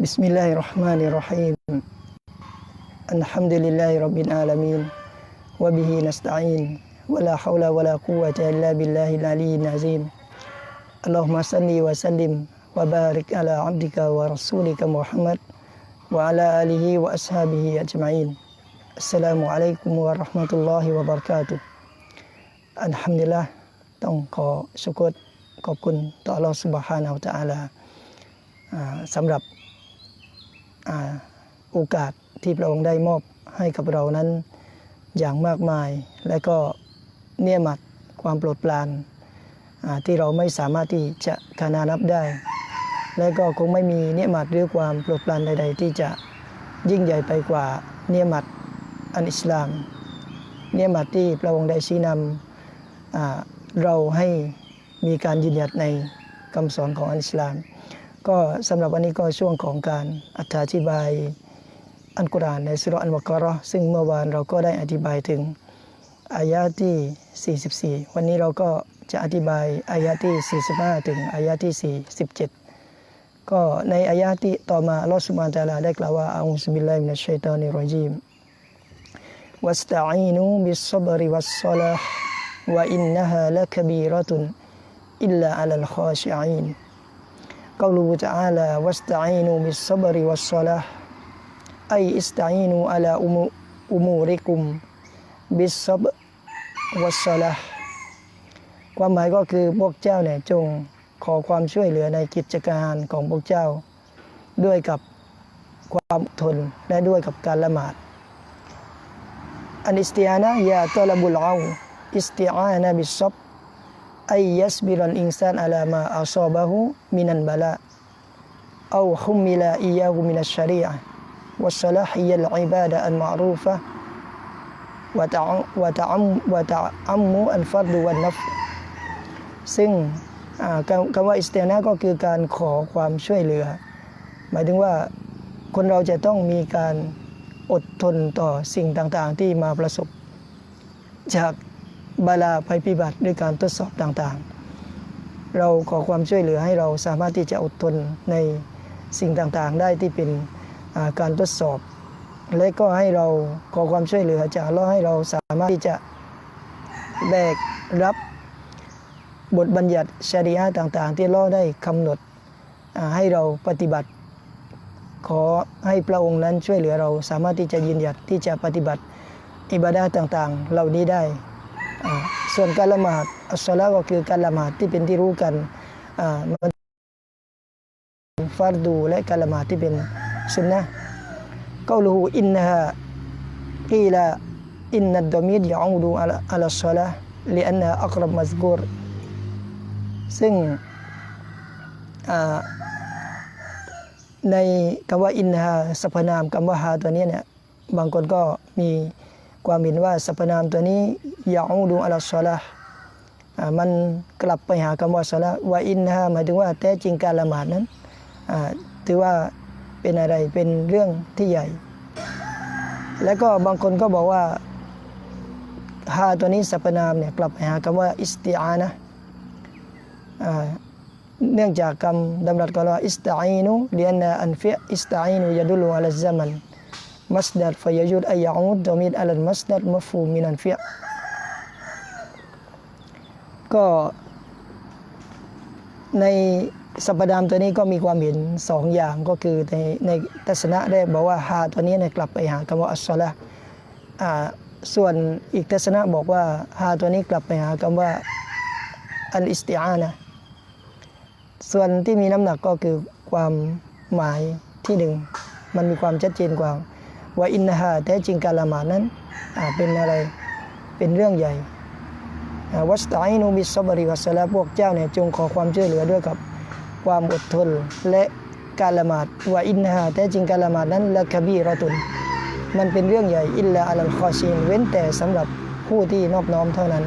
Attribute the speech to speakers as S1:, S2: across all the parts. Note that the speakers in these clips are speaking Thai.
S1: بسم الله الرحمن الرحيم الحمد لله رب العالمين وبه نستعين ولا حول ولا قوة إلا بالله العلي العظيم اللهم صل وسلم وبارك على عبدك ورسولك محمد وعلى آله وأصحابه أجمعين السلام عليكم ورحمة الله وبركاته อัลฮัมดุลิลละต้องขอชุกรขอบคุณต่ออัลลอฮฺสุบฮานาอัลตะอาลาอ่าสำหรับอ่า โอกาสที่พระองค์ได้มอบให้กับเรานั้นอย่างมากมาย และก็เนียมัดความโปรดปรานที่เราไม่สามารถที่จะคานานับได้ และก็คงไม่มีเนียมัดหรือความโปรดปรานใด ๆ ที่จะยิ่งใหญ่ไปกว่าเนียมัดอันอิสลาม เนียมัดที่พระองค์ได้ชี้นำเราให้มีการยืนหยัดในคำสอนของอัลอิสลาม ก็สำหรับวันนี้ก็ช่วงของการอธิบายอันกุรอานในสุรอันวกรอซึ่งเมื่อวานเราก็ได้อธิบายถึงอายะที่ 44 วันนี้เราก็จะอธิบายอายะที่ 45 ถึงอายะที่ 47 ก็ในอายะที่ต่อมาอัลลอฮฺสุบฮานตะอาลาได้กล่าวว่าอัลลอฮฺบิลลาฮิมินัชชัยฏอนิรรจีมวัสตะอีนูบิสซับริวัสศอลาห์ وإنها لكبيرة إلا على الخاشعين قوله تعالى واستعينوا بالصبر والصلاة أي استعينوا على أموركم بالصبر والصلاة ความหมายก็คือพวกเจ้าเนี่ยจงขอความช่วยเหลือในกิจการของพวกเจ้า ด้วยกับความอดทนและด้วยกับการละหมาดอันอิสติอานะยาตอลบุล อา isti'ana bisab ay yasbir al-insan ala ma asabahu minan bala aw humila iyahu min asy-syari'ah wa salahiyya al-ibada al-ma'rufa wa ta'am wa ta'ammu al-fardu wan naf ซึ่งคำว่าอิสติอานะก็คือการขอความช่วยเหลือ หมายถึงว่าคนเราจะต้องมีการอดทนต่อสิ่งต่างๆ ที่มาประสบ จาก บาลาภัยพิบัติด้วยการทดสอบต่างๆ เราขอความช่วยเหลือให้เราสามารถที่จะอดทนในสิ่งต่างๆ ได้ที่เป็นการทดสอบ และก็ให้เราขอความช่วยเหลือจากเราให้เราสามารถที่จะแบกรับบทบัญญัติชริยะต่างๆ ที่เราได้กำหนดให้เราปฏิบัติ ขอให้พระองค์นั้นช่วยเหลือเราสามารถที่จะยืนหยัดที่จะปฏิบัติอิบาดาต่างๆ เหล่านี้ได้ ส่วนการละหมาดอัสซาลาก็คือการละหมาดที่เป็นที่รู้กันมันฟารดูและการละหมาดที่เป็นสุนนะกาลูอินนะฮะกีลาอินนัดดมีดยองดูอัลอัลาลาลีอันนะอักรบมัสกูรซึ่งในคำว่าอินฮะสรรพนามคำว่าฮาตัวนี้เนี่ยบางคนก็มี ความเห็นว่าสรรพนามตัวนี้ยาอูดูอัลสลามันกลับไปหาคำว่าสละว่าอินนะหมายถึงว่าแท้จริงการละหมาดนั้นถือว่าเป็นอะไรเป็นเรื่องที่ใหญ่ แล้วก็บางคนก็บอกว่าฮาตัวนี้สรรพนามเนี่ยกลับไปหาคำว่าอิสติอานะเนื่องจากคำดำรัสก็ว่าอิสตาอินุเรียนอันฟิอิสตาอินุยาดุลูอัลซามัน มัสดัดฟยยุดอายะอุดดมิดอัลมัสดัดมฟูมินันฟิยก็ในสัปดาห์ตัวนี้ก็มีความเห็นสองอย่างก็คือในในทัศนะได้บอกว่าฮาตัวนี้เนี่ยกลับไปหาคำว่าอัสซาละส่วนอีกทัศนะบอกว่าฮาตัวนี้กลับไปหาคำว่าอัลอิสติอานะส่วนที่มีน้ำหนักก็คือความหมายที่หนึ่งมันมีความชัดเจนกว่า ว่าอินนาฮาแท้จริงการละหมาดนั้นเป็นอะไรเป็นเรื่องใหญ่วัสตัยนูบิสบริวัสลาพวกเจ้าเนี่ยจงขอความช่วยเหลือด้วยกับความอดทนและการละหมาดว่าอินนาฮาแท้จริงการละหมาดนั้นละคบีรอตุน มันเป็นเรื่องใหญ่อิลลาอัลคอชีนเว้นแต่สำหรับผู้ที่นอบน้อมเท่านั้น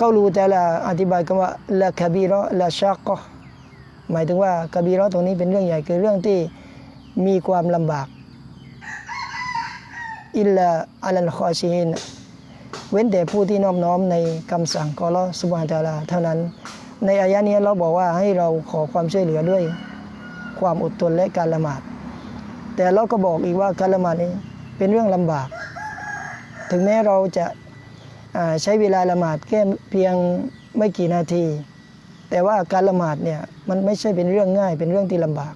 S1: ก็รู้แต่ละอธิบายคำว่าละคบีรอละชักก็หมายถึงว่ากบีรอตรงนี้เป็นเรื่องใหญ่คือเรื่องที่ มีความลำบาก อิลลาอัลลคอชีนเว้นแต่ผู้ที่น้อมน้อมในคำสั่งของลอสุบานตาลาเท่านั้น ในอายะนี้เราบอกว่าให้เราขอความช่วยเหลือด้วย ความอดทนและการละหมาด แต่เราก็บอกอีกว่าการละหมาดนี้เป็นเรื่องลำบาก ถึงแม้เราจะาใช้เวลาละหมาดแค่เพียงไม่กี่นาที แต่ว่าการละหมาดเนี่ยมันไม่ใช่เป็นเรื่องง่ายเป็นเรื่องที่ลำบาก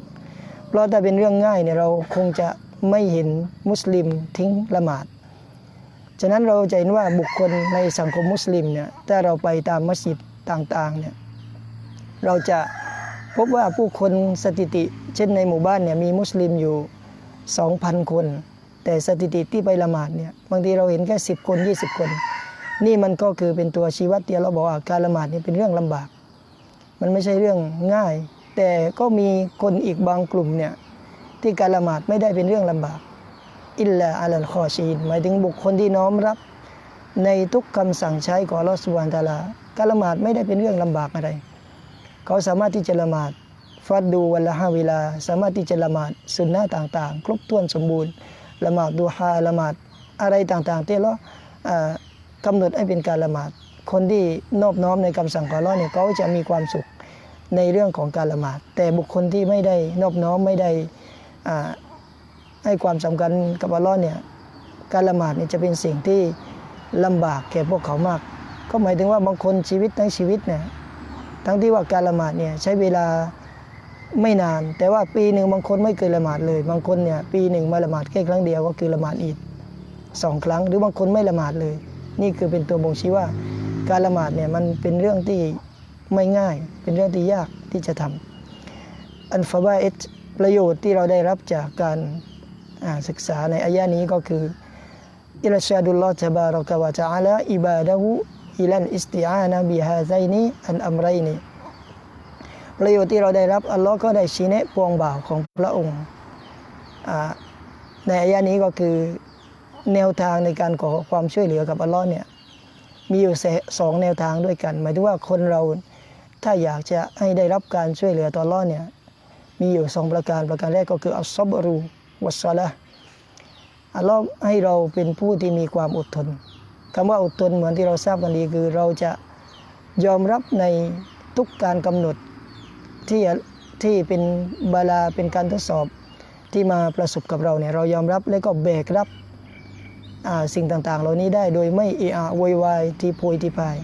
S1: เพราะถ้าเป็นเรื่องง่ายเนี่ยเราคงจะไม่เห็นมุสลิมทิ้งละหมาด ฉะนั้นเราจะเห็นว่าบุคคลในสังคมมุสลิมเนี่ยถ้าเราไปตามมัสยิดต่างๆเนี่ยเราจะพบว่าผู้คนสถิติ เช่นในหมู่บ้านเนี่ยมีมุสลิมอยู่ 2,000 คน แต่สถิติที่ไปละหมาดเนี่ยบางทีเราเห็นแค่ 10 คน 20 คน นี่มันก็คือเป็นตัวชี้วัดที่เราบอกว่าการละหมาดนี่เป็นเรื่องลำบาก มันไม่ใช่เรื่องง่าย แต่ก็มีคนอีกบางกลุ่มเนี่ยที่การละหมาดไม่ได้เป็นเรื่องลำบากอิลลาอัลลคอชีนหมายถึงบุคคลที่น้อมรับ ในทุกคำสั่งใช้ของอัลลอฮฺสุบฮานตาลาการละหมาดไม่ได้เป็นเรื่องลำบากอะไร เขาสามารถที่จะละหมาดฟัดดูวันละห้าเวลา สามารถที่จะละหมาดสุนนะต่างๆ ครบถ้วนสมบูรณ์ละหมาดดูฮาละหมาดอะไรต่างๆที่เรากำหนดให้เป็นการละหมาด คนที่นอบน้อมในคำสั่งของอัลลอฮ์เนี่ยเขาจะมีความสุข ในเรื่องของการละหมาด แต่บุคคลที่ไม่ได้นอบน้อมไม่ได้ให้ความสำคัญกับอัลลอฮ์เนี่ยการละหมาดเนี่ยจะเป็นสิ่งที่ลำบากแก่พวกเขามาก ก็หมายถึงว่าบางคนชีวิตทั้งชีวิตเนี่ยทั้งที่ว่าการละหมาดเนี่ยใช้เวลาไม่นาน แต่ว่าปีหนึ่งบางคนไม่เคยละหมาดเลย บางคนเนี่ยปีหนึ่งมาละหมาดแค่ครั้งเดียวก็คือละหมาดอีดสองครั้ง หรือบางคนไม่ละหมาดเลย นี่คือเป็นตัวบ่งชี้ว่าการละหมาดเนี่ยมันเป็นเรื่องที่ ไม่ง่าย เป็นเรื่องที่ยากที่จะทำอันฟาบาเอตประโยชน์ที่เราได้รับจากการศึกษาในอายะนี้ก็คืออิรชาดุลลอฮ์ตบารอกะวะตะอาลาอิบาดะฮูอิลันอิสติอานะบิฮาไซนีอันอัมไรนีประโยชน์ที่เราได้รับอัลลอฮ์ก็ได้ชี้แนะปวงบ่าวของพระองค์ในอายะนี้ก็คือแนวทางในการขอความช่วยเหลือกับอัลลอฮ์เนี่ยมีอยู่สองแนวทางด้วยกัน หมายถึงว่าคนเรา ถ้าอยากจะให้ได้รับการช่วยเหลือตออัลอฮ์เนี่ยมีอยู่สองประการประการแรกก็คืออัลซอบรูวัสละอัลลอฮ์ให้เราเป็นผู้ที่มีความอดทนคำว่าอดทนเหมือนที่เราทราบกันดีคือเราจะยอมรับในทุกการกำหนดที่ที่เป็นบาลาเป็นการทดสอบที่มาประสบกับเราเนี่ยเรายอมรับและก็แบกรับสิ่งต่างๆ เหล่านี้ได้โดยไม่เอะอะวยวายที่โพยที่พาย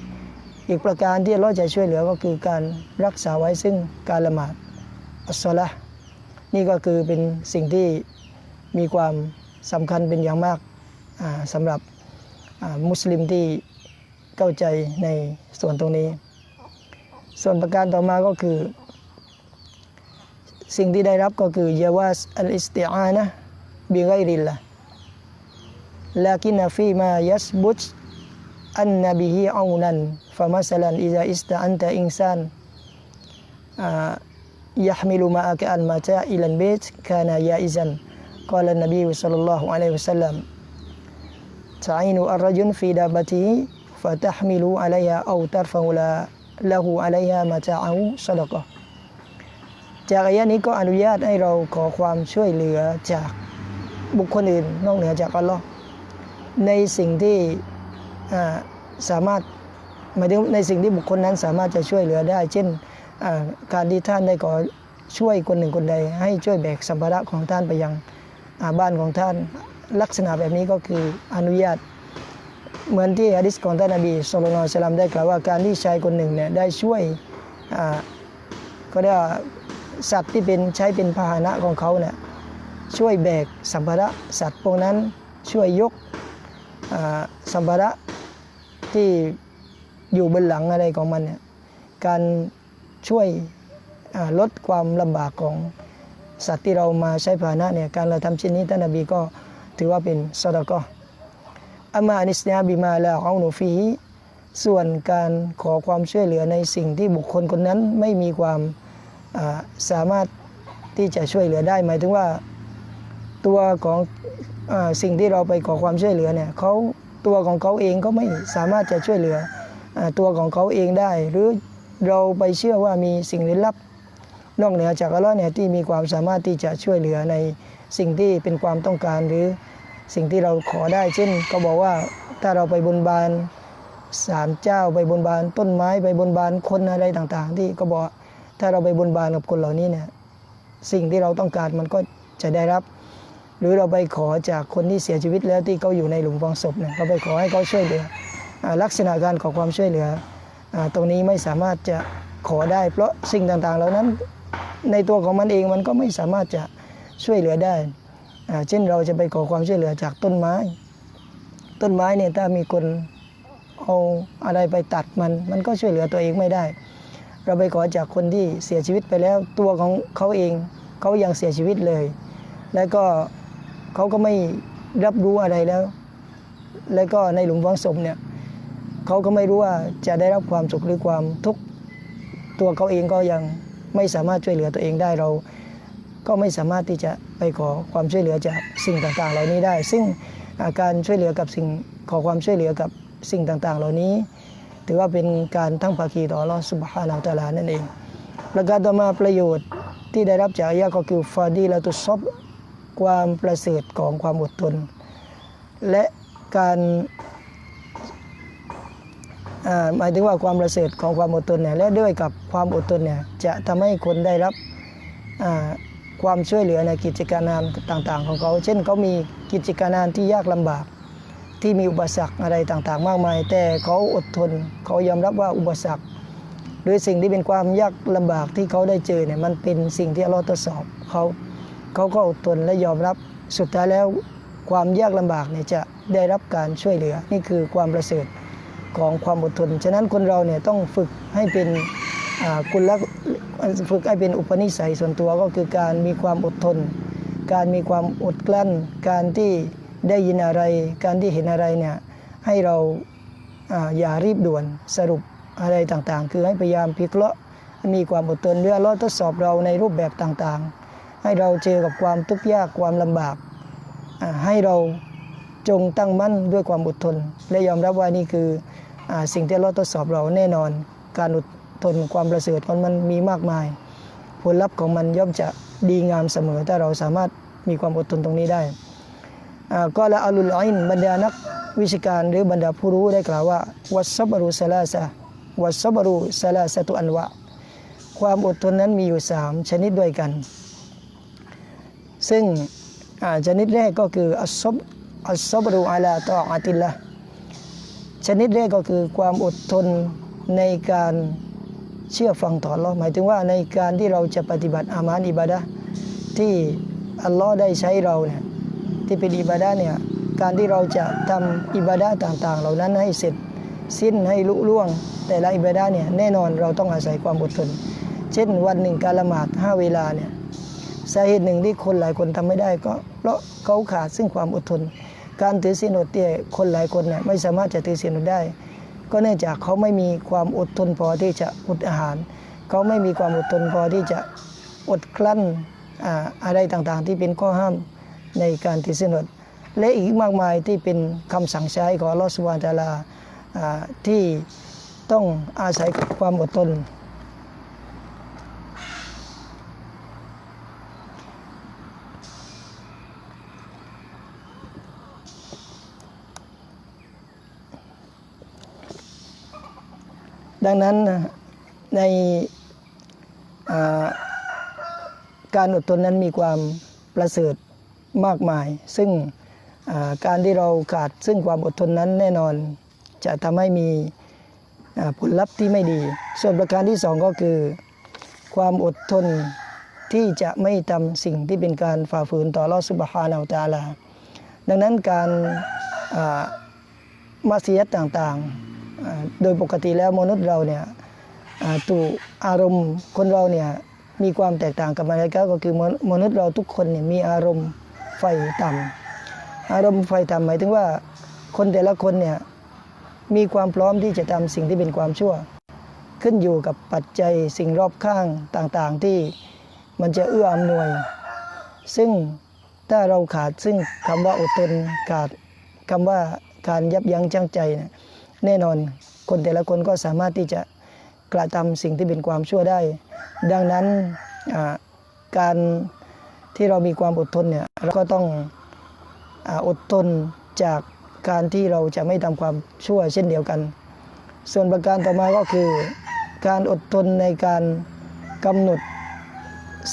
S1: อีกประการที่เราจะช่วยเหลือก็คือการรักษาไว้ซึ่งการละหมาดอัสซอละห์นี่ก็คือเป็นสิ่งที่มีความสำคัญเป็นอย่างมากอ่าสำหรับมุสลิมที่เข้าใจในส่วนตรงนี้ ส่วนประการต่อมาก็คือ สิ่งที่ได้รับก็คือยาวาสอัลอิสติอานะบิไกริลละลากินฟีมายัสบุต anna bihi aunan famasalan ista anta insan uh, yahmilu ma'aka al mata ilan bait kana yaizan. Qala nabi sallallahu alaihi wasallam ta'inu ar-rajul fi dabatihi fatahmilu alaiha aw tarfa'u lahu alaiha mata'ahu sadaqah. จากอายะนี้ก็อนุญาตให้เราขอความช่วยเหลือจากบุคคลอื่นนอกเหนือจากอัลลอฮ์ในสิ่งที่ สามารถหมายถึงในสิ่งที่บุคคลนั้นสามารถจะช่วยเหลือได้ เช่นการที่ท่านได้ขอช่วยคนหนึ่งคนใด ให้ช่วยแบกสัมภาระของท่านไปยังบ้านของท่านลักษณะแบบนี้ก็คืออนุญาต เหมือนที่ฮะดิษของท่านนบีสุลต่านสลัมได้กล่าวว่าการที่ชายคนหนึ่งเนี่ยได้ช่วยก็ได้ว่าสัตว์ที่เป็นใช้เป็นพาหนะของเขาเนี่ยช่วยแบกสัมภาระสัตว์พวกนั้นช่วยยกสัมภาระ ที่อยู่บนหลังอะไรของมันเนี่ยการช่วยลดความลำบากของสัตว์ที่เรามาใช้พาหนะเนี่ยการเราทำเช่นนี้ท่านนบีก็ถือว่าเป็นสดก็อามานิสเนียบิมาลาเอาหนูฟีส่วนการขอความช่วยเหลือในสิ่งที่บุคคลคนนั้นไม่มีความาสามารถที่จะช่วยเหลือได้ หมายถึงว่าตัวของอสิ่งที่เราไปขอความช่วยเหลือเนี่ยเขา ตัวของเขาเองก็ไม่สามารถจะช่วยเหลืออตัวของเขาเองได้ หรือเราไปเชื่อว่ามีสิ่งลึกลับ นอกเหนือจากอัลลอฮ์เนี่ยที่มีความสามารถที่จะช่วยเหลือในสิ่งที่เป็นความต้องการหรือสิ่งที่เราขอได้ เช่น ก็บอกว่าถ้าเราไปบนบานศาลเจ้าไปบนบานต้นไม้ไปบนบานคนอะไรต่างๆ ที่ก็บอกถ้าเราไปบนบานกับคนเหล่านี้เนี่ยสิ่งที่เราต้องการมันก็จะได้รับ หรือเราไปขอจากคนที่เสียชีวิตแล้วที่เขาอยู่ในหลุมฝังศพเนี่ยเราไปขอให้เขาช่วยเหลืออลักษณะการขอความช่วยเหลืออตรงนี้ไม่สามารถจะขอได้ เพราะสิ่งต่างๆ เหล่านั้นในตัวของมันเองมันก็ไม่สามารถจะช่วยเหลือได้ เช่นเราจะไปขอความช่วยเหลือจากต้นไม้ ต้นไม้เนี่ยถ้ามีคนเอาอะไรไปตัดมัน มันก็ช่วยเหลือตัวเองไม่ได้ เราไปขอจากคนที่เสียชีวิตไปแล้วตัวของเขาเองเขายังเสียชีวิตเลย แล้วก็ เขาก็ไม่รับรู้อะไรแล้ว แล้วก็ในหลุมฝังศพเนี่ยเขาก็ไม่รู้ว่าจะได้รับความสุขหรือความทุกข์ตัวเขาเองก็ยังไม่สามารถช่วยเหลือตัวเองได้เรา ก็ไม่สามารถที่จะไปขอความช่วยเหลือจากสิ่งต่างๆ เหล่านี้ได้ ซึ่งอาการช่วยเหลือกับสิ่งขอความช่วยเหลือกับสิ่งต่างๆ เหล่านี้ ถือว่าเป็นการทั้งภาคีต่อลอสุบฮานาอัลตะอาลานั่นเองประการต่อมาประโยชน์ที่ได้รับจากอายะก็คือฟาดีละตุซอบ ความประเสริฐของความอดทน และการหมายถึงว่าความประเสริฐของความอดทนเนี่ยและด้วยกับความอดทนเนี่ยจะทำให้คนได้รับความช่วยเหลือในกิจการงานต่างๆ ของเขา เช่นเขามีกิจการงานที่ยากลำบาก ที่มีอุปสรรคอะไรต่างๆ มากมาย แต่เขาอดทนเขายอมรับว่าอุปสรรค หรือสิ่งที่เป็นความยากลำบากที่เขาได้เจอเนี่ยมันเป็นสิ่งที่เราทดสอบเขา เขาก็อดทนและยอมรับสุดท้ายแล้วความยากลำบากเนี่ยจะได้รับการช่วยเหลือ นี่คือความประเสริฐของความอดทน ฉะนั้นคนเราเนี่ยต้องฝึกให้เป็นคุณลักฝึกให้เป็นอุปนิสัยส่วนตัวก็คือการมีความอดทน การมีความอดกลั้น การที่ได้ยินอะไร การที่เห็นอะไรเนี่ยให้เราอ่าอย่ารีบด่วนสรุปอะไรต่างๆ คือให้พยายามพิเคราะห์มีความอดทนเรื่อเราทดสอบเราในรูปแบบต่างๆ ให้เราเจอกับความทุกข์ยากความลำบาก ให้เราจงตั้งมั่นด้วยความอดทน และยอมรับว่านี่คืออสิ่งที่เราทดสอบเราแน่นอน การอดทนความประเสริฐของมันมีมากมาย ผลลัพธ์ของมันย่อมจะดีงามเสมอถ้าเราสามารถมีความอดทนตรงนี้ได้ก็ละอัลลุลอินบรรดานักวิชาการหรือบรรดาผู้รู้ได้กล่าวว่าวัสบรุสลาซะวัสบรุสลาสะตุอันวะ ความอดทนนั้นมีอยู่สามชนิดด้วยกัน ซึ่งชนิดแรกก็คืออัสซบอัสซบรุอาลาตออาติลละชนิดแรกก็คือความอดทนในการเชื่อฟังต่ออัลลอฮ์หมายถึงว่าในการที่เราจะปฏิบัติอามานอิบาดะที่อัลลอฮ์ได้ใช้เราเนี่ยที่เป็นอิบาดะเนี่ยการที่เราจะทำอิบาดะต่างๆ เหล่านั้นให้เสร็จสิ้นให้ลุล่วง แต่ละอิบาดะเนี่ยแน่นอนเราต้องอาศัยความอดทน เช่นวันหนึ่งการละหมาดห้าเวลาเนี่ย สาเหตุหนึ่งที่คนหลายคนทำไม่ได้ก็ เพราะเขาขาดซึ่งความอดทน การถือศีลอดเนี่ยคนหลายคนเนี่ยไม่สามารถจะถือศีลอดได้ ก็เนื่องจากเขาไม่มีความอดทนพอที่จะอดอาหาร เขาไม่มีความอดทนพอที่จะอดกลั้นอ่าอะไรต่างๆ ที่เป็นข้อห้ามในการถือศีลอดและอีกมากมายที่เป็นคำสั่งใช้ของอัลอสุบฮานตะอาลาอ่าที่ต้องอาศัยความอดทน ดังนั้นในการอดทนนั้นมีความประเสริฐมากมาย ซึ่งการที่เราขาดซึ่งความอดทนนั้นแน่นอนจะทำให้มีผลลัพธ์ที่ไม่ดี ส่วนประการที่สองก็คือ ความอดทนที่จะไม่ทำสิ่งที่เป็นการฝ่าฝืนต่ออัลอสุบฮานาอัลตาลา ดังนั้นการอ่ามัสยิดต่างๆ โดยปกติแล้วมนุษย์เราเนี่ยตัวอารมณ์คนเราเนี่ยมีความแตกต่างกับมาเลกาก็คือมนุษย์เราทุกคนเนี่ยมีอารมณ์ไฟต่ำอารมณ์ไฟต่ำหมายถึงว่าคนแต่ละคนเนี่ยมีความพร้อมที่จะทำสิ่งที่เป็นความชั่ว ขึ้นอยู่กับปัจจัยสิ่งรอบข้างต่างๆที่มันจะเอื้ออำนวย ซึ่งถ้าเราขาดซึ่งคำว่าอดทนขาดคำว่าการยับยั้งชั่งใจเนี่ย แน่นอน คนแต่ละคนก็สามารถที่จะกระทำสิ่งที่เป็นความชั่วได้ ดังนั้นการที่เรามีความอดทนเนี่ยเราก็ต้องออดทนจากการที่เราจะไม่ทำความชั่วเช่นเดียวกัน ส่วนประการต่อมาก็คือการอดทนในการกำหนด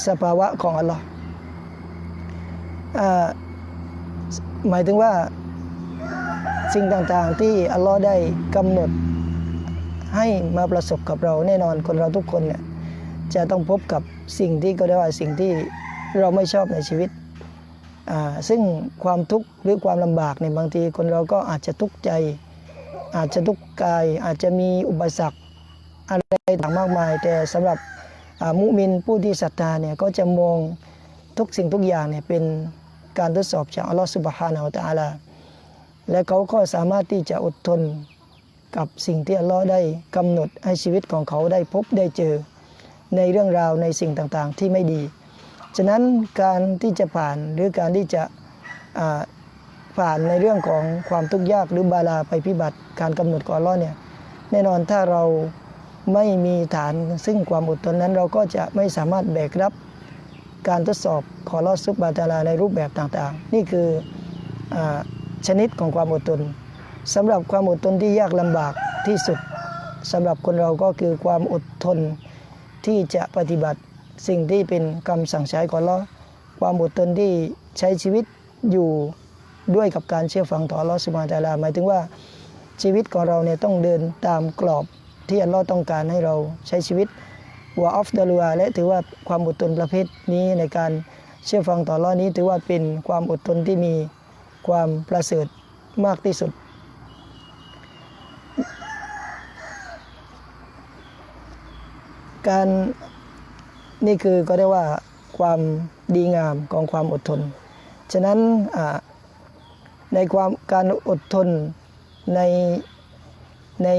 S1: สภาวะของอัลลอฮ์หมายถึงว่า สิ่งต่างๆที่อัลลอฮ์ได้กำหนดให้มาประสบกับเราแน่นอนคนเราทุกคนเนี่ยจะต้องพบกับสิ่งที่ก็ได้ว่าสิ่งที่เราไม่ชอบในชีวิตอ่าซึ่งความทุกข์หรือความลำบากในยบางทีคนเราก็อาจจะทุกข์ใจ อาจจะทุกข์กาย อาจจะมีอุปสรรคอะไรต่างมากมาย แต่สำหรับอ่ามุมินผู้ที่ศรัทธาเนี่ยก็จะมองทุกสิ่งทุกอย่างเนี่ยเป็นการทดสอบจากอัลลอฮฺสุบฮานาอัลตะอาลา และเขาก็สามารถที่จะอดทนกับสิ่งที่อัลลอฮ์ได้กำหนดให้ชีวิตของเขาได้พบได้เจอ ในเรื่องราวในสิ่งต่างๆ ที่ไม่ดี ฉะนั้นการที่จะผ่านหรือการที่จะผ่านในเรื่องของความทุกข์ยากหรือบาลาไปพิบัติการกำหนดของอัลลอฮ์เนี่ยแน่นอนถ้าเราไม่มีฐานซึ่งความอดทนนั้นเราก็จะไม่สามารถแบกรับการทดสอบของอัลลอฮ์ซุบบาตาลาในรูปแบบต่างๆ นี่คืออ ชนิดของความอดทนสำหรับความอดทนที่ยากลำบากที่สุดสำหรับคนเราก็คือความอดทนที่จะปฏิบัติสิ่งที่เป็นคำสั่งใช้ของลอความอดทนที่ใช้ชีวิตอยู่ด้วยกับการเชื่อฟังต่อลอสุบฮาตาลาหมายถึงว่าชีวิตของเราเนี่ยต้องเดินตามกรอบที่อัลลอฮ์ต้องการให้เราใช้ชีวิตวะออฟดาลูอาและถือว่าความอดทนประเภทนี้ในการเชื่อฟังต่ออัลอฮ์นี้ ถือว่าเป็นความอดทนที่มี ความประเสริฐมากที่สุด การนี่คือก็ได้ว่าความดีงามของความอดทน ฉะนั้นในความการอดทนในใน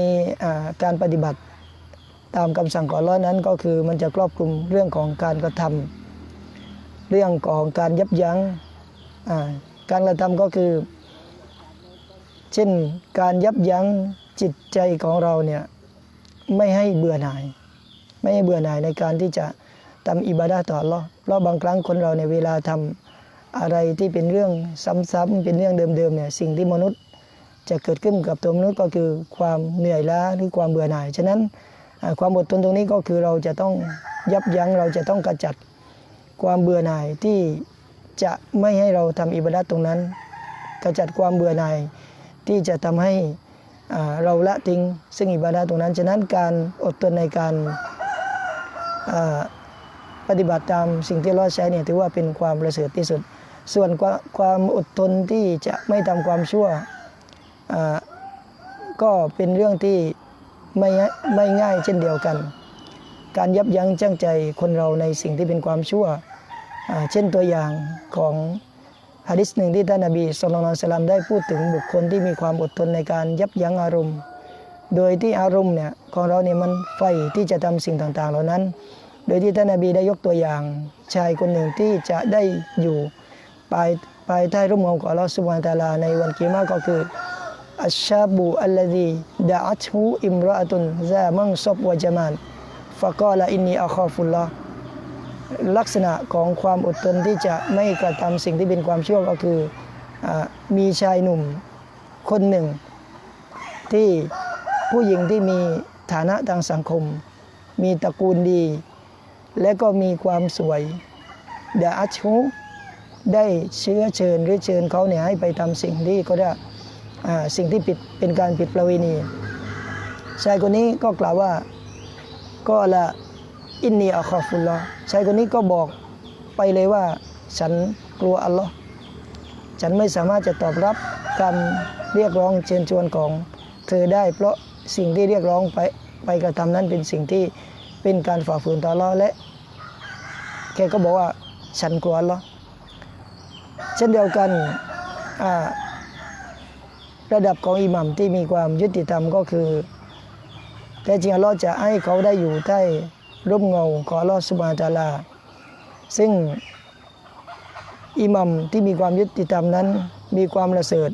S1: การปฏิบัติตามคำสั่งของอัลเลอฮ์นั้นก็คือมันจะครอบคลุมเรื่องของการกระทำเรื่องของการยับยั้ง การกระทำก็คือ เช่นการยับยั้งจิตใจของเราเนี่ยไม่ให้เบื่อหน่าย ไม่ให้เบื่อหน่ายในการที่จะทำอิบาดาต่ออัลลอฮ์เพราะบางครั้งคนเราในเวลาทำอะไรที่เป็นเรื่องซ้ำๆเป็นเรื่องเดิมๆเนี่ยสิ่งที่มนุษย์จะเกิดขึ้นกับตัวมนุษย์ก็คือความเหนื่อยล้าหรือความเบื่อหน่าย ฉะนั้นความอดทนตรงนี้ก็คือเราจะต้องยับยั้งเราจะต้องกระจัดความเบื่อหน่ายที่ จะไม่ให้เราทำอิบาดาตรงนั้นกระจัดความเบื่อหน่ายที่จะทำให้เราละทิ้งซึ่งอิบาดาตรงนั้น ฉะนั้นการอดทนในการปฏิบัติตามสิ่งที่อัลเลอฮ์ใช้เนี่ยถือว่าเป็นความประเสริฐที่สุด ส่วนความความอดทนที่จะไม่ทำความชั่วก็เป็นเรื่องที่ไม่ไม่ง่ายเช่นเดียวกัน การยับยั้งชั่งใจคนเราในสิ่งที่เป็นความชั่ว เช่นตัวอย่างของฮะดิษหนึ่งที่ท่านนบีสุลต่านสลัมได้พูดถึงบุคคลที่มีความอดทนในการยับยั้งอารมณ์ โดยที่อารมณ์เนี่ยของเราเนี่ยมันไฟที่จะทำสิ่งต่างๆ เหล่านั้น โดยที่ท่านนบีได้ยกตัวอย่าง ชายคนหนึ่งที่จะได้อยู่ภายภายใต้ร่มเงาของอัลลอฮฺสุบานตาลาในวันกิยาก็คืออัชชาบูอัลลดีดะอัตฮูอิมรอตุนซามังซบวะจามานฟะกาลาอินนีอัคอฟุลลอฮ์ ลักษณะของความอดทนที่จะไม่กระทำสิ่งที่เป็นความชั่วก็คืออมีชายหนุ่มคนหนึ่ง ที่ผู้หญิงที่มีฐานะทางสังคม มีตระกูลดี และก็มีความสวยเดาอัชฮูได้เชื้อเชิญหรือเชิญเขาเนี่ยให้ไปทำสิ่งที่ก็ได้สิ่งที่ผิดเป็นการผิดประเวณีชายคนนี้ก็กล่าวว่าก็ละ อินนีอัคอฟุลลอชายคนนี้ก็บอกไปเลยว่า ฉันกลัวอัลลอฮ์ฉันไม่สามารถจะตอบรับคำเรียกร้องเชิญชวนของเธอได้ เพราะสิ่งที่เรียกร้องไปไปกระทำนั้นเป็นสิ่งที่เป็นการฝ่าฝืนต่ออัลลอฮ์และแกก็บอกว่าฉันกลัวอัลลอฮ์เช่นเดียวกันระดับของอิหมัมที่มีความยุติธรรมก็คือ แต่จริงอัลลอฮ์จะให้เขาได้อยู่ใต้ ร่มเงาของอัลอสุบานะฮูวะตาลา ซึ่งอิหมัมที่มีความยุติธรรมนั้นมีความประเสริฐ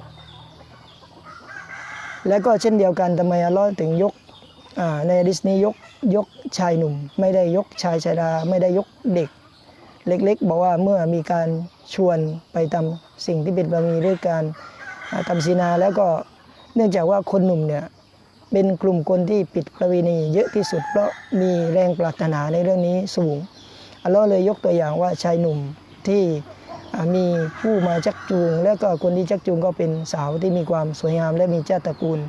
S1: และก็เช่นเดียวกันทำไมอัลลอฮ์ถึงยกในดิษนี้ยกยกชายหนุ่ม ไม่ได้ยกชายชาราไม่ได้ยกเด็ก เล็กๆ บอกว่าเมื่อมีการชวนไปทำสิ่งที่เป็นประเพณีด้วยการอ่าทำศีนาแล้วก็เนื่องจากว่าคนหนุ่มเนี่ย เป็นกลุ่มคนที่ผิดประเวณีเยอะที่สุด เพราะมีแรงปรารถนาในเรื่องนี้สูงอัลลอฮ์เลยยกตัวอย่างว่าชายหนุ่มที่มีผู้มาชักจูง แล้วก็คนที่ชักจูงก็เป็นสาวที่มีความสวยงาม และมีชาติตระกูล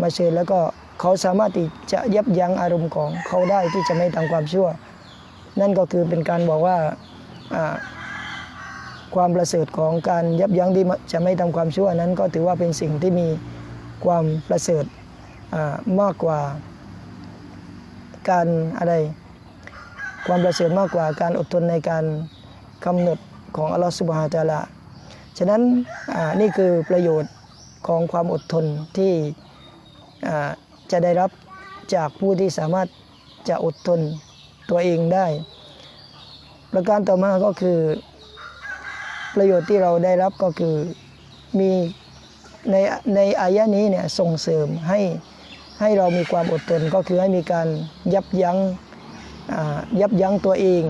S1: มาเชิญแล้วก็เขาสามารถที่จะยับยั้งอารมณ์ของเขาได้ที่จะไม่ทำความชั่ว นั่นก็คือเป็นการบอกว่าความประเสริฐของการยับยั้งที่จะไม่ทำความชั่วนั้นก็ถือว่าเป็นสิ่งที่มีความประเสริฐ มากกว่าการอะไร ความประเสริฐมากกว่าการอดทนในการกำหนดของอัลลอฮฺสุบฮานะฮูวะตะอาลาฉะนั้นนี่คือประโยชน์ของความอดทนที่จะได้รับจากผู้ที่สามารถจะอดทนตัวเองได้ ประการต่อมาก็คือประโยชน์ที่เราได้รับก็คือมีในในอายะนี้เนี่ยส่งเสริมให้ ให้เรามีความอดทนก็คือให้มีการยับยั้งยับยั้งตัวเอง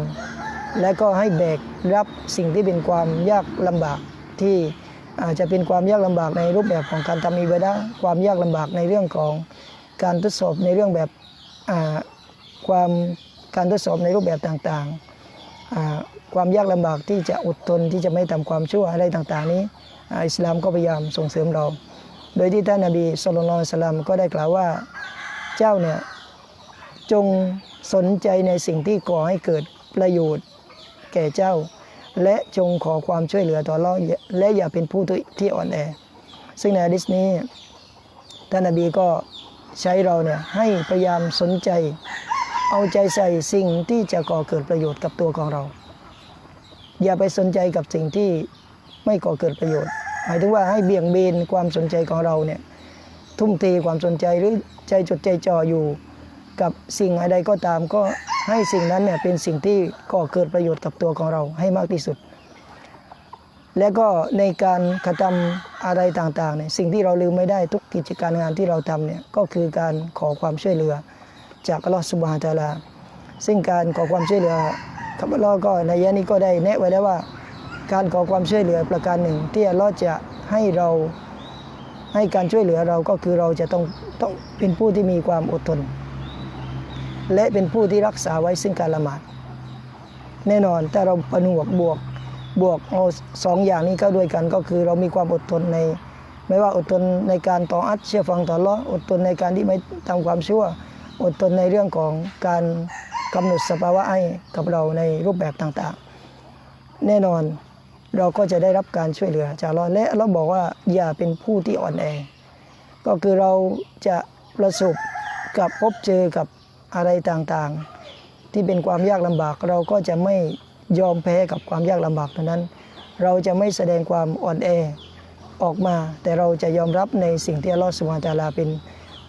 S1: และก็ให้แบกรับสิ่งที่เป็นความยากลำบากที่อาจจะเป็นความยากลำบากในรูปแบบของการทำอิบาดะความยากลำบากในเรื่องของการทดสอบในเรื่องแบบความการทดสอบในรูปแบบต่างๆ ความยากลำบากที่จะอดทนที่จะไม่ทำความชั่วอะไรต่างๆ นี้อิสลามก็พยายามส่งเสริมเรา โดยที่ท่านนบีสุลต่านสลัมก็ได้กล่าวว่าเจ้าเนี่ยจงสนใจในสิ่งที่ก่อให้เกิดประโยชน์แก่เจ้า และจงขอความช่วยเหลือต่อเราและอย่าเป็นผู้ที่อ่อนแอ ซึ่งในดิษนี้ท่านนบีก็ใช้เราเนี่ยให้พยายามสนใจ เอาใจใส่สิ่งที่จะก่อเกิดประโยชน์กับตัวของเรา อย่าไปสนใจกับสิ่งที่ไม่ก่อเกิดประโยชน์ หมายถึงว่าให้เบี่ยงเบนความสนใจของเราเนี่ยทุ่มเทความสนใจหรือใจจดใจจ่ออยู่ กับสิ่งอะไรก็ตามก็ให้สิ่งนั้นเนี่ยเป็นสิ่งที่ก่อเกิดประโยชน์กับตัวของเราให้มากที่สุด และก็ในการกระทำอะไรต่างๆเนี่ยสิ่งที่เราลืมไม่ได้ทุกกิจการงานที่เราทำเนี่ยก็คือการขอความช่วยเหลือ จากอัลลอฮฺสุบฮานตะอาลา ซึ่งการขอความช่วยเหลือครับอัลลอฮ์ก็ในยะนี้ก็ได้แนะไว้แล้วว่า การขอความช่วยเหลือประการหนึ่ง ที่อัลลอฮ์จะให้เราให้การช่วยเหลือเราก็คือเราจะต้องต้องเป็นผู้ที่มีความอดทน และเป็นผู้ที่รักษาไว้ซึ่งการละหมาด แน่นอนถ้าเราปนวกบวกบวกเอาสองอย่างนี้เข้าด้วยกันก็คือเรามีความอดทนใน ไม่ว่าอดทนในการต่ออัดเชื่อฟังต่ออัละอดทนในการที่ไม่ทำความชั่ว อดทนในเรื่องของการกำหนดสภาวะให้กับเราในรูปแบบต่างๆ แน่นอน เราก็จะได้รับการช่วยเหลือจากเลาและเราบอกว่าอย่าเป็นผู้ที่อ่อนแอ ก็คือเราจะประสบกับพบเจอกับอะไรต่างๆ ที่เป็นความยากลำบาก เราก็จะไม่ยอมแพ้กับความยากลำบากเท่านั้น เราจะไม่แสดงความอ่อนแอออกมา แต่เราจะยอมรับในสิ่งที่อัลลอฮฺสุบฮานตาลาเป็น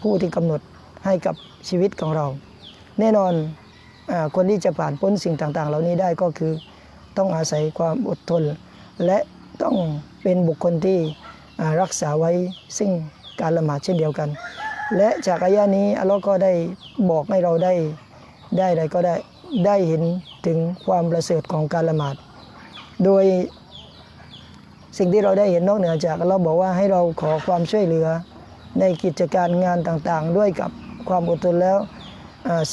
S1: ผู้ที่กำหนดให้กับชีวิตของเรา แน่นอนอคนที่จะผ่านพ้นสิ่งต่างๆ เหล่านี้ได้ก็คือต้องอาศัยความอดทน และต้องเป็นบุคคลที่รักษาไว้ซึ่งการละหมาดเช่นเดียวกัน และจากอายะนี้อัลลอฮ์ก็ได้บอกให้เราได้ได้อะไรก็ได้ได้เห็นถึงความประเสริฐของการละหมาด โดยสิ่งที่เราได้เห็นนอกเหนือจากเราบอกว่าให้เราขอความช่วยเหลือในกิจการงานต่างๆ ด้วยกับความอดทนแล้ว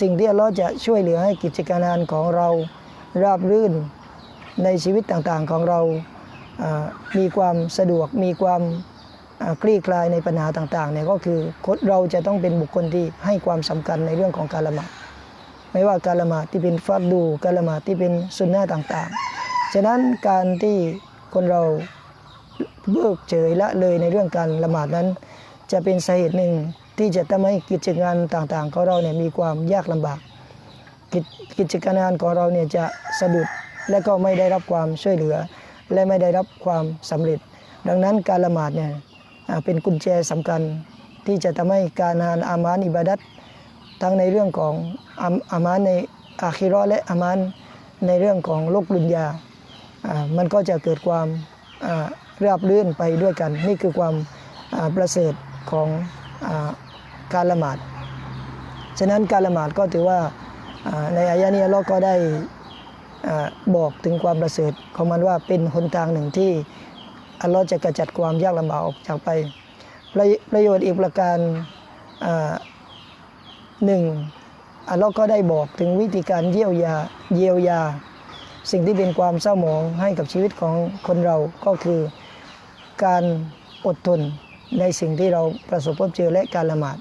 S1: สิ่งที่เราจะช่วยเหลือให้กิจการงานของเราราบรื่นในชีวิตต่างๆของเรา มีความสะดวกมีความคลี่คลายในปัญหาต่างๆเนี่ยก็คือเราจะต้องเป็นบุคคลที่ให้ความสำคัญในเรื่องของการละหมาดไม่ว่าการละหมาดที่เป็นฟัดดูการละหมาดที่เป็นสุนนะต่างๆ ฉะนั้นการที่คนเราเบิกเฉยละเลยในเรื่องการละหมาดนั้น จะเป็นสาเหตุหนึ่งที่จะทำให้กิจการต่างๆ ของเราเนี่ยมีความยากลำบากกิจกิจการงานของเราเนี่ยจะสะดุดและก็ไม่ได้รับความช่วยเหลือ และไม่ได้รับความสำเร็จ ดังนั้นการละหมาดเนี่ยเป็นกุญแจสำคัญที่จะทำให้การงานอามานอิบาดัตทั้งในเรื่องของอามอามานในอาคิราะห์และอามานในเรื่องของโลกดุนยา มันก็จะเกิดความาราบรื่นไปด้วยกัน นี่คือความาประเสริฐของอาการละหมาด ฉะนั้นการละหมาดก็ถือว่าาในอายะนี้เราก็ได้ บอกถึงความประเสริฐของมันว่าเป็นหนทางหนึ่งที่อัลลอฮ์จะกระจัดความยากลำบากออกจากไปประประโยชน์อีกประการหนึ่งอัลลอฮ์ก็ได้บอกถึงวิธีการเยียวยาเยียวยา สิ่งที่เป็นความเศร้าหมองให้กับชีวิตของคนเราก็คือการอดทนในสิ่งที่เราประสบพบเจอและการละหมาด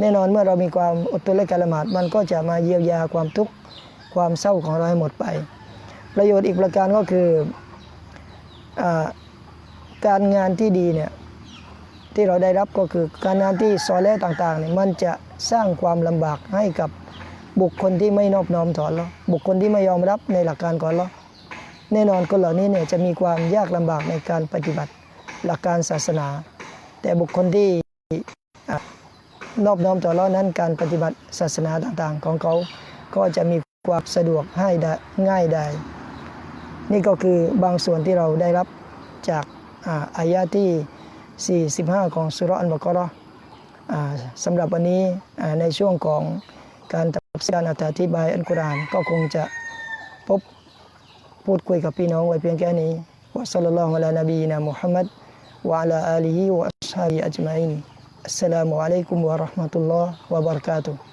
S1: แน่นอนเมื่อเรามีความอดทนและการละหมาด มันก็จะมาเยียวยาความทุกข์ความเศร้าของเราให้หมดไป ประโยชน์อีกประการก็คืออการงานที่ดีเนี่ยที่เราได้รับก็คือการงานที่ซอแลต่างๆเนี่ยมันจะสร้างความลำบากให้กับบุคคลที่ไม่นอบน้อมต่ออัลเลาบุคคลที่ไม่ยอมรับในหลักการของอัลเลาแน่นอนคนเหล่านี้เนี่ยจะมีความยากลำบากในการปฏิบัติหลักการศาสนา แต่บุคคลที่นอบน้อมต่ออัลเลานั้นการปฏิบัติศาสนาต่างๆ ของเขาก็จะมีความสะดวกให้ได้ง่ายได้ นี่ก็คือบางส่วนที่เราได้รับจากอายะที่ 45 ของสุรอันบกอเราะห์อ่าสำหรับวันนี้ในช่วงของการตักการอธิบายอัลกุรานก็คงจะพบพูดคุยกับพี่น้องไว้เพียงแค่นี้วะซัลลัลลอฮุอะลานบีนะมุฮัมมัดวะอะลาอาลีฮิวะอัศฮาบิอัจมัยนอัสสลามุอะลัยกุมวะราะห์มะตุลลอฮ์วะบะเราะกาตุฮ์